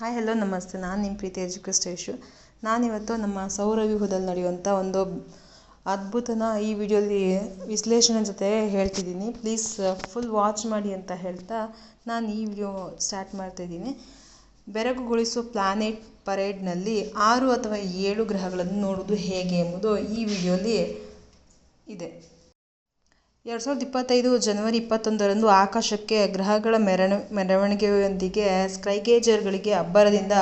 Hi, hello, ನಮಸ್ತೆ. ನಾನು ನಿಮ್ಮ ಪ್ರೀತಿ ಎಜುಕೇಸ್ಟೇಶು ನಾನಿವತ್ತು ನಮ್ಮ ಸೌರವ್ಯೂಹದಲ್ಲಿ ನಡೆಯುವಂಥ ಒಂದು ಅದ್ಭುತನ ಈ ವಿಡಿಯೋಲಿ ವಿಶ್ಲೇಷಣೆ ಜೊತೆ ಹೇಳ್ತಿದ್ದೀನಿ. ಪ್ಲೀಸ್ ಫುಲ್ ವಾಚ್ ಮಾಡಿ ಅಂತ ಹೇಳ್ತಾ ನಾನು ಈ ವಿಡಿಯೋ ಸ್ಟಾರ್ಟ್ ಮಾಡ್ತಾಯಿದ್ದೀನಿ ಬೆರಗುಗೊಳಿಸುವ ಪ್ಲಾನೆಟ್ ಪರೇಡ್ನಲ್ಲಿ ಆರು ಅಥವಾ ಏಳು ಗ್ರಹಗಳನ್ನು ನೋಡೋದು ಹೇಗೆ ಎಂಬುದು ಈ ವಿಡಿಯೋಲಿ ಇದೆ. ಎರಡು ಸಾವಿರದ ಇಪ್ಪತ್ತೈದು ಜನವರಿ ಇಪ್ಪತ್ತೊಂದರಂದು ಆಕಾಶಕ್ಕೆ ಗ್ರಹಗಳ ಮೆರಣ, ಮೆರವಣಿಗೆಯೊಂದಿಗೆ ಸ್ಕೈಗೇಜರ್ಗಳಿಗೆ ಅಬ್ಬರದಿಂದ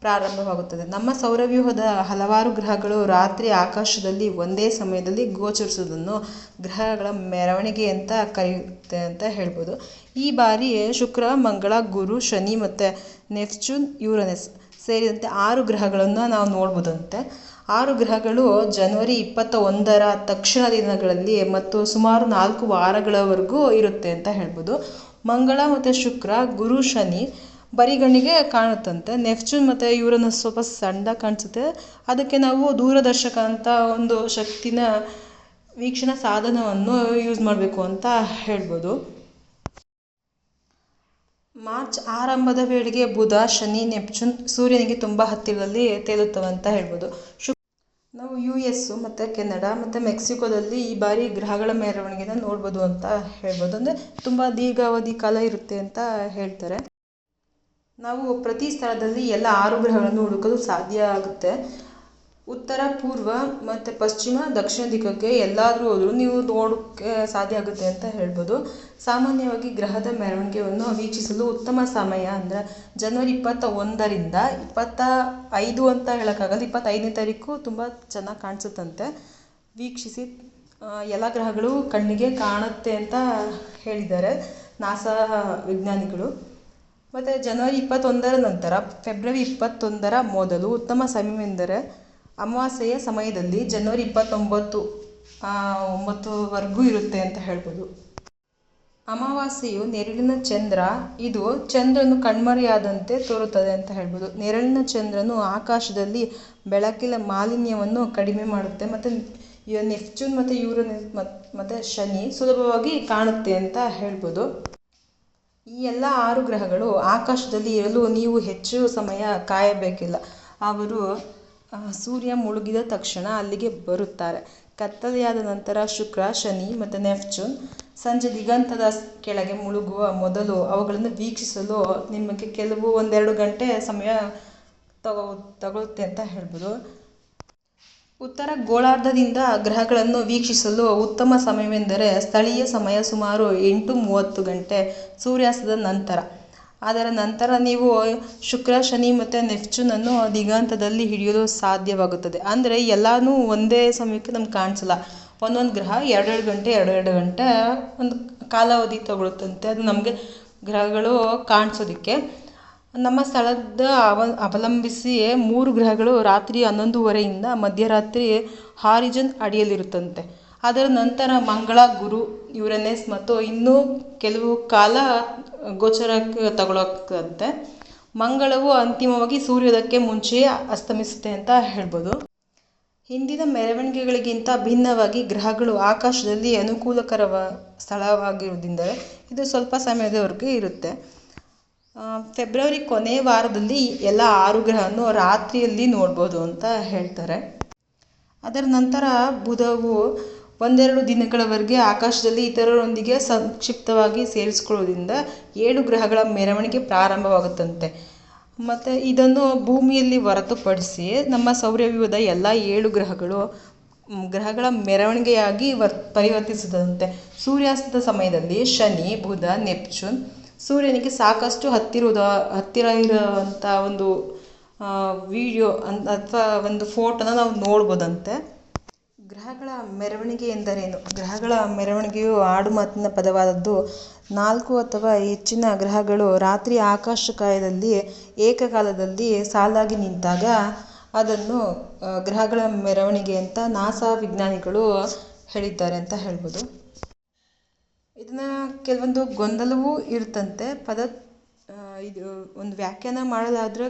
ಪ್ರಾರಂಭವಾಗುತ್ತದೆ. ನಮ್ಮ ಸೌರವ್ಯೂಹದ ಹಲವಾರು ಗ್ರಹಗಳು ರಾತ್ರಿ ಆಕಾಶದಲ್ಲಿ ಒಂದೇ ಸಮಯದಲ್ಲಿ ಗೋಚರಿಸುವುದನ್ನು ಗ್ರಹಗಳ ಮೆರವಣಿಗೆ ಅಂತ ಕರೆಯುತ್ತೆ ಅಂತ ಹೇಳ್ಬೋದು. ಈ ಬಾರಿ ಶುಕ್ರ, ಮಂಗಳ, ಗುರು, ಶನಿ ಮತ್ತು ನೆಫ್ಚೂನ್ ಯುರನೆಸ್ ಸೇರಿದಂತೆ ಆರು ಗ್ರಹಗಳನ್ನು ನಾವು ನೋಡ್ಬೋದಂತೆ. ಆರು ಗ್ರಹಗಳು ಜನವರಿ ಇಪ್ಪತ್ತ ಒಂದರ ತಕ್ಷಣ ದಿನಗಳಲ್ಲಿ ಮತ್ತು ಸುಮಾರು ನಾಲ್ಕು ವಾರಗಳವರೆಗೂ ಇರುತ್ತೆ ಅಂತ ಹೇಳ್ಬೋದು. ಮಂಗಳ ಮತ್ತು ಶುಕ್ರ, ಗುರು, ಶನಿ ಬರಿಗಣಿಗೆ ಕಾಣುತ್ತಂತೆ. ನೆಪ್ಚೂನ್ ಮತ್ತು ಇವರನ್ನು ಸ್ವಲ್ಪ ಸಣ್ಣ ಕಾಣಿಸುತ್ತೆ. ಅದಕ್ಕೆ ನಾವು ದೂರದರ್ಶಕ ಅಂತ ಒಂದು ಶಕ್ತಿನ ವೀಕ್ಷಣಾ ಸಾಧನವನ್ನು ಯೂಸ್ ಮಾಡಬೇಕು ಅಂತ ಹೇಳ್ಬೋದು. ಮಾರ್ಚ್ ಆರಂಭದ ವೇಳೆಗೆ ಬುಧ, ಶನಿ, ನೆಪ್ಚೂನ್ ಸೂರ್ಯನಿಗೆ ತುಂಬ ಹತ್ತಿರದಲ್ಲಿ ತೇಲುತ್ತವೆ ಅಂತ ಹೇಳ್ಬೋದು. ಶು ನಾವು ಯು ಎಸ್ಸು ಮತ್ತು ಕೆನಡಾ, ಮತ್ತು ಮೆಕ್ಸಿಕೋದಲ್ಲಿ ಈ ಬಾರಿ ಗ್ರಹಗಳ ಮೆರವಣಿಗೆನ ನೋಡ್ಬೋದು ಅಂತ ಹೇಳ್ಬೋದು. ಅಂದರೆ ತುಂಬ ದೀರ್ಘಾವಧಿ ಕಾಲ ಇರುತ್ತೆ ಅಂತ ಹೇಳ್ತಾರೆ. ನಾವು ಪ್ರತಿ ಸ್ಥಳದಲ್ಲಿ ಎಲ್ಲ ಆರು ಗ್ರಹಗಳನ್ನು ಹುಡುಕಲು ಸಾಧ್ಯ ಆಗುತ್ತೆ. ಉತ್ತರ, ಪೂರ್ವ ಮತ್ತು ಪಶ್ಚಿಮ, ದಕ್ಷಿಣ ದಿಕ್ಕಕ್ಕೆ ಎಲ್ಲಾದರೂ ಹೋದರೂ ನೀವು ನೋಡೋಕ್ಕೆ ಸಾಧ್ಯ ಆಗುತ್ತೆ ಅಂತ ಹೇಳ್ಬೋದು. ಸಾಮಾನ್ಯವಾಗಿ ಗ್ರಹದ ಮೆರವಣಿಗೆಯನ್ನು ವೀಕ್ಷಿಸಲು ಉತ್ತಮ ಸಮಯ ಅಂದರೆ ಜನವರಿ ಇಪ್ಪತ್ತ ಒಂದರಿಂದ ಇಪ್ಪತ್ತ ಐದು ಅಂತ ಹೇಳೋಕ್ಕಾಗಲ್ಲ, ಇಪ್ಪತ್ತೈದನೇ ತಾರೀಕು ತುಂಬ ಚೆನ್ನಾಗಿ ಕಾಣಿಸುತ್ತಂತೆ. ವೀಕ್ಷಿಸಿ ಎಲ್ಲ ಗ್ರಹಗಳು ಕಣ್ಣಿಗೆ ಕಾಣುತ್ತೆ ಅಂತ ಹೇಳಿದ್ದಾರೆ ನಾಸಾ ವಿಜ್ಞಾನಿಗಳು. ಮತ್ತು ಜನವರಿ ಇಪ್ಪತ್ತೊಂದರ ನಂತರ, ಫೆಬ್ರವರಿ ಇಪ್ಪತ್ತೊಂದರ ಮೊದಲು ಉತ್ತಮ ಸಮಯವೆಂದರೆ ಅಮಾವಾಸ್ಯೆಯ ಸಮಯದಲ್ಲಿ ಜನವರಿ ಇಪ್ಪತ್ತೊಂಬತ್ತು ಒಂಬತ್ತುವರೆಗೂ ಇರುತ್ತೆ ಅಂತ ಹೇಳ್ಬೋದು. ಅಮಾವಾಸ್ಯೆಯು ನೆರಳಿನ ಚಂದ್ರ, ಇದು ಚಂದ್ರನು ಕಣ್ಮರೆಯಾದಂತೆ ತೋರುತ್ತದೆ ಅಂತ ಹೇಳ್ಬೋದು. ನೆರಳಿನ ಚಂದ್ರನು ಆಕಾಶದಲ್ಲಿ ಬೆಳಕಿನ ಮಾಲಿನ್ಯವನ್ನು ಕಡಿಮೆ ಮಾಡುತ್ತೆ ಮತ್ತು ನೆಪ್ಚೂನ್ ಮತ್ತು ಯೂರನ್ ಮತ್ತು ಶನಿ ಸುಲಭವಾಗಿ ಕಾಣುತ್ತೆ ಅಂತ ಹೇಳ್ಬೋದು. ಈ ಎಲ್ಲ ಆರು ಗ್ರಹಗಳು ಆಕಾಶದಲ್ಲಿ ಇರಲು ನೀವು ಹೆಚ್ಚು ಸಮಯ ಕಾಯಬೇಕಿಲ್ಲ. ಅವರು ಸೂರ್ಯ ಮುಳುಗಿದ ತಕ್ಷಣ ಅಲ್ಲಿಗೆ ಬರುತ್ತಾರೆ. ಕತ್ತಲೆಯಾದ ನಂತರ ಶುಕ್ರ, ಶನಿ ಮತ್ತು ನೆಫ್ಚೂನ್ ಸಂಜೆ ದಿಗಂತದ ಕೆಳಗೆ ಮುಳುಗುವ ಮೊದಲು ಅವುಗಳನ್ನು ವೀಕ್ಷಿಸಲು ನಿಮಗೆ ಕೆಲವು ಒಂದೆರಡು ಗಂಟೆ ಸಮಯ ತಗೋ ತಗೊಳುತ್ತೆ ಅಂತ ಹೇಳ್ಬೋದು. ಉತ್ತರ ಗೋಳಾರ್ಧದಿಂದ ಗ್ರಹಗಳನ್ನು ವೀಕ್ಷಿಸಲು ಉತ್ತಮ ಸಮಯವೆಂದರೆ ಸ್ಥಳೀಯ ಸಮಯ ಸುಮಾರು ಎಂಟು ಮೂವತ್ತು ಗಂಟೆ ಸೂರ್ಯಾಸ್ತದ ನಂತರ. ಅದರ ನಂತರ ನೀವು ಶುಕ್ರ, ಶನಿ ಮತ್ತು ನೆಪ್ಚೂನನ್ನು ದಿಗಂತದಲ್ಲಿ ಹಿಡಿಯಲು ಸಾಧ್ಯವಾಗುತ್ತದೆ. ಅಂದರೆ ಎಲ್ಲನೂ ಒಂದೇ ಸಮಯಕ್ಕೆ ನಮ್ಗೆ ಕಾಣಿಸಲ್ಲ. ಒಂದೊಂದು ಗ್ರಹ ಎರಡೆರಡು ಗಂಟೆ ಎರಡೆರಡು ಗಂಟೆ ಒಂದು ಕಾಲಾವಧಿ ತಗೊಳುತ್ತಂತೆ ಅದು ನಮಗೆ ಗ್ರಹಗಳು ಕಾಣಿಸೋದಕ್ಕೆ. ನಮ್ಮ ಸ್ಥಳದ ಅವ ಅವಲಂಬಿಸಿ ಮೂರು ಗ್ರಹಗಳು ರಾತ್ರಿ ಹನ್ನೊಂದುವರೆಯಿಂದ ಮಧ್ಯರಾತ್ರಿ ಹಾರಿಜನ್ ಅಡಿಯಲ್ಲಿರುತ್ತಂತೆ. ಅದರ ನಂತರ ಮಂಗಳ, ಗುರು, ಯುರೆನಸ್ ಮತ್ತು ಇನ್ನೂ ಕೆಲವು ಕಾಲ ಗೋಚರಕ್ಕೆ ತಗೊಳಕ್ಕಂತೆ. ಮಂಗಳವು ಅಂತಿಮವಾಗಿ ಸೂರ್ಯೋದಯಕ್ಕೆ ಮುಂಚೆಯೇ ಅಸ್ತಮಿಸುತ್ತೆ ಅಂತ ಹೇಳ್ಬೋದು. ಹಿಂದಿನ ಮೆರವಣಿಗೆಗಳಿಗಿಂತ ಭಿನ್ನವಾಗಿ ಗ್ರಹಗಳು ಆಕಾಶದಲ್ಲಿ ಅನುಕೂಲಕರವ ಸ್ಥಳವಾಗಿರುವುದರಿಂದ ಇದು ಸ್ವಲ್ಪ ಸಮಯದವರೆಗೆ ಇರುತ್ತೆ. ಫೆಬ್ರವರಿ ಕೊನೆಯ ವಾರದಲ್ಲಿ ಎಲ್ಲ ಆರು ಗ್ರಹವನ್ನು ರಾತ್ರಿಯಲ್ಲಿ ನೋಡ್ಬೋದು ಅಂತ ಹೇಳ್ತಾರೆ. ಅದರ ನಂತರ ಬುಧವು ಒಂದೆರಡು ದಿನಗಳವರೆಗೆ ಆಕಾಶದಲ್ಲಿ ಇತರರೊಂದಿಗೆ ಸಂಕ್ಷಿಪ್ತವಾಗಿ ಸೇರಿಸಿಕೊಳ್ಳುವುದರಿಂದ ಏಳು ಗ್ರಹಗಳ ಮೆರವಣಿಗೆ ಪ್ರಾರಂಭವಾಗುತ್ತಂತೆ. ಮತ್ತು ಇದನ್ನು ಭೂಮಿಯಲ್ಲಿ ಹೊರತುಪಡಿಸಿ ನಮ್ಮ ಸೌರವ್ಯೂಹದ ಎಲ್ಲ ಏಳು ಗ್ರಹಗಳು ಗ್ರಹಗಳ ಮೆರವಣಿಗೆಯಾಗಿ ವರ್ ಪರಿವರ್ತಿಸುತ್ತಂತೆ ಸೂರ್ಯಾಸ್ತದ ಸಮಯದಲ್ಲಿ ಶನಿ, ಬುಧ, ನೆಪ್ಚೂನ್. ಸೂರ್ಯನಿಗೆ ಸಾಕಷ್ಟು ಹತ್ತಿರದ ಹತ್ತಿರ ಇರುವಂಥ ಒಂದು ವಿಡಿಯೋ ಅಥವಾ ಒಂದು ಫೋಟೋನ ನಾವು ನೋಡ್ಬೋದಂತೆ. ಗ್ರಹಗಳ ಮೆರವಣಿಗೆ ಎಂದರೇನು? ಗ್ರಹಗಳ ಮೆರವಣಿಗೆಯು ಆಡುಮಾತಿನ ಪದವಾದದ್ದು. ನಾಲ್ಕು ಅಥವಾ ಹೆಚ್ಚಿನ ಗ್ರಹಗಳು ರಾತ್ರಿ ಆಕಾಶಕಾಯದಲ್ಲಿ ಏಕಕಾಲದಲ್ಲಿ ಸಾಲಾಗಿ ನಿಂತಾಗ ಅದನ್ನು ಗ್ರಹಗಳ ಮೆರವಣಿಗೆ ಅಂತ ನಾಸಾ ವಿಜ್ಞಾನಿಗಳು ಹೇಳಿದ್ದಾರೆ ಅಂತ ಹೇಳ್ಬೋದು. ಇದನ್ನು ಕೆಲವೊಂದು ಗೊಂದಲವೂ ಇರುತ್ತಂತೆ. ಪದ ಇದು, ಒಂದು ವ್ಯಾಖ್ಯಾನ ಮಾಡೋದಾದರೆ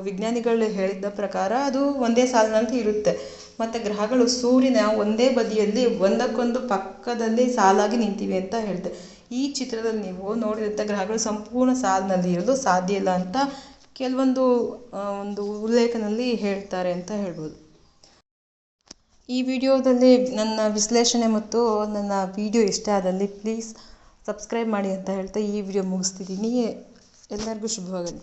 ವಿಜ್ಞಾನಿಗಳು ಹೇಳಿದ ಪ್ರಕಾರ ಅದು ಒಂದೇ ಸಾಲಿನಲ್ಲಿ ಇರುತ್ತೆ. ಮತ್ತು ಗ್ರಹಗಳು ಸೂರ್ಯನ ಒಂದೇ ಬದಿಯಲ್ಲಿ ಒಂದಕ್ಕೊಂದು ಪಕ್ಕದಲ್ಲಿ ಸಾಲಾಗಿ ನಿಂತಿವೆ ಅಂತ ಹೇಳಿದೆ. ಈ ಚಿತ್ರದಲ್ಲಿ ನೀವು ನೋಡಿದಂಥ ಗ್ರಹಗಳು ಸಂಪೂರ್ಣ ಸಾಲಿನಲ್ಲಿ ಇರಲು ಸಾಧ್ಯ ಇಲ್ಲ ಅಂತ ಕೆಲವೊಂದು ಒಂದು ಉಲ್ಲೇಖನಲ್ಲಿ ಹೇಳ್ತಾರೆ ಅಂತ ಹೇಳ್ಬೋದು. ಈ ವಿಡಿಯೋದಲ್ಲಿ ನನ್ನ ವಿಶ್ಲೇಷಣೆ ಮತ್ತು ನನ್ನ ವಿಡಿಯೋ ಇಷ್ಟ ಆದಲ್ಲಿ ಪ್ಲೀಸ್ ಸಬ್ಸ್ಕ್ರೈಬ್ ಮಾಡಿ ಅಂತ ಹೇಳ್ತಾ ಈ ವಿಡಿಯೋ ಮುಗಿಸ್ತಿದ್ದೀನಿ. ಎಲ್ಲರಿಗೂ ಶುಭವಾಗಲಿ.